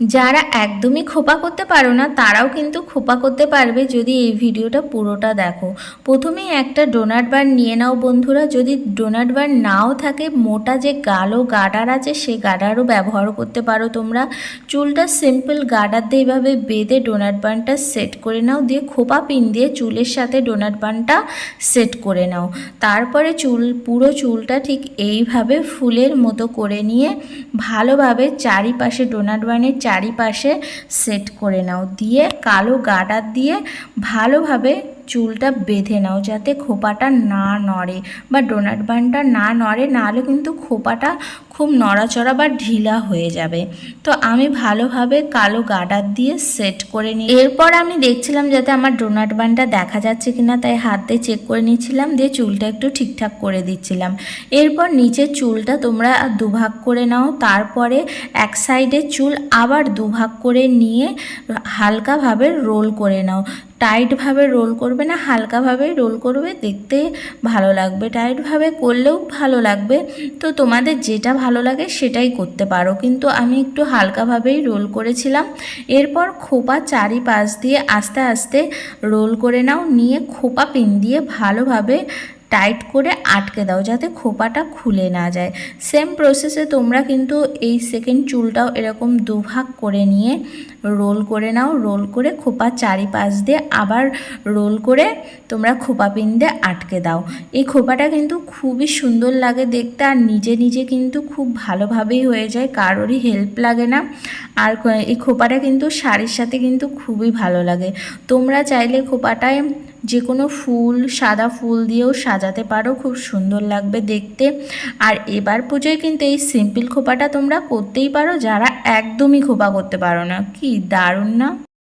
যারা একদমই খোপা করতে পারো না, তারাও কিন্তু খোপা করতে পারবে যদি এই ভিডিওটা পুরোটা দেখো। প্রথমেই একটা ডোনাট বার নিয়ে নাও বন্ধুরা, যদি ডোনাট বার নাও থাকে, মোটা যে গালো গাডার আছে সেই গাডারও ব্যবহার করতে পারো তোমরা। চুলটা সিম্পল গাডার দিয়ে এইভাবে বেঁধে ডোনাট বানটা সেট করে নাও, দিয়ে খোপা পিন দিয়ে চুলের সাথে ডোনাট বানটা সেট করে নাও। তারপরে চুল, পুরো চুলটা ঠিক এইভাবে ফুলের মতো করে নিয়ে ভালোভাবে চারিপাশে ডোনাট বানের চারিপাশে সেট করে নাও। দিয়ে কালো গাডার দিয়ে ভালোভাবে চুলটা বেঁধে নাও যাতে খোপাটা না নড়ে বা ডোনাট বানটা না নড়ে, নাহলে কিন্তু খোপাটা খুব নড়াচড়া বা ঢিলা হয়ে যাবে। তো আমি ভালোভাবে কালো গাডার দিয়ে সেট করে নিই। এরপর আমি দেখছিলাম যাতে আমার ডোনাট বানটা দেখা যাচ্ছে কিনা, তাই হাত চেক করে নিচ্ছিলাম, দিয়ে চুলটা একটু ঠিকঠাক করে দিচ্ছিলাম। এরপর নিচের চুলটা তোমরা দুভাগ করে নাও, তারপরে এক সাইডে চুল আবার দুভাগ করে নিয়ে হালকাভাবে রোল করে নাও। টাইটভাবে রোল করবে না হালকাভাবে রোল করবে, দেখতে ভালো লাগবে। টাইটভাবে করলেও ভালো লাগবে। তো তোমাদের যেটা ভালো লাগে সেটাই করতে পারো। কিন্তু আমি একটু হালকাভাবেই রোল করেছিলাম। এরপর খোপা চারিপাশ দিয়ে আস্তে আস্তে রোল করে নাও। নিয়ে খোপা পিন দিয়ে ভালোভাবে টাইট করে আটকে দাও যাতে খোপাটা খুলে না যায়। সেম প্রসেসে তোমরা কিন্তু এই সেকেন্ড চুলটাও এরকম দুভাগ করে নিয়ে রোল করে নাও রোল করে খোপার চারিপাশ দিয়ে আবার রোল করে তোমরা খোপা পিন দিয়ে আটকে দাও। এই খোপাটা কিন্তু খুবই সুন্দর লাগে দেখতে আর নিজে নিজে কিন্তু খুব ভালোভাবেই হয়ে যায়, কারোরই হেল্প লাগে না। আর এই খোপাটা কিন্তু শাড়ির সাথে কিন্তু খুবই ভালো লাগে। তোমরা চাইলে খোপাটায় যে কোনো ফুল, সাদা ফুল দিয়েও সাজাতে পারো, খুব সুন্দর লাগবে দেখতে। আর এবার পুজোয় কিন্তু এই সিম্পল খোপাটা তোমরা করতেই পারো, যারা একদমই খোপা করতে পারো না। কি দারুণ না?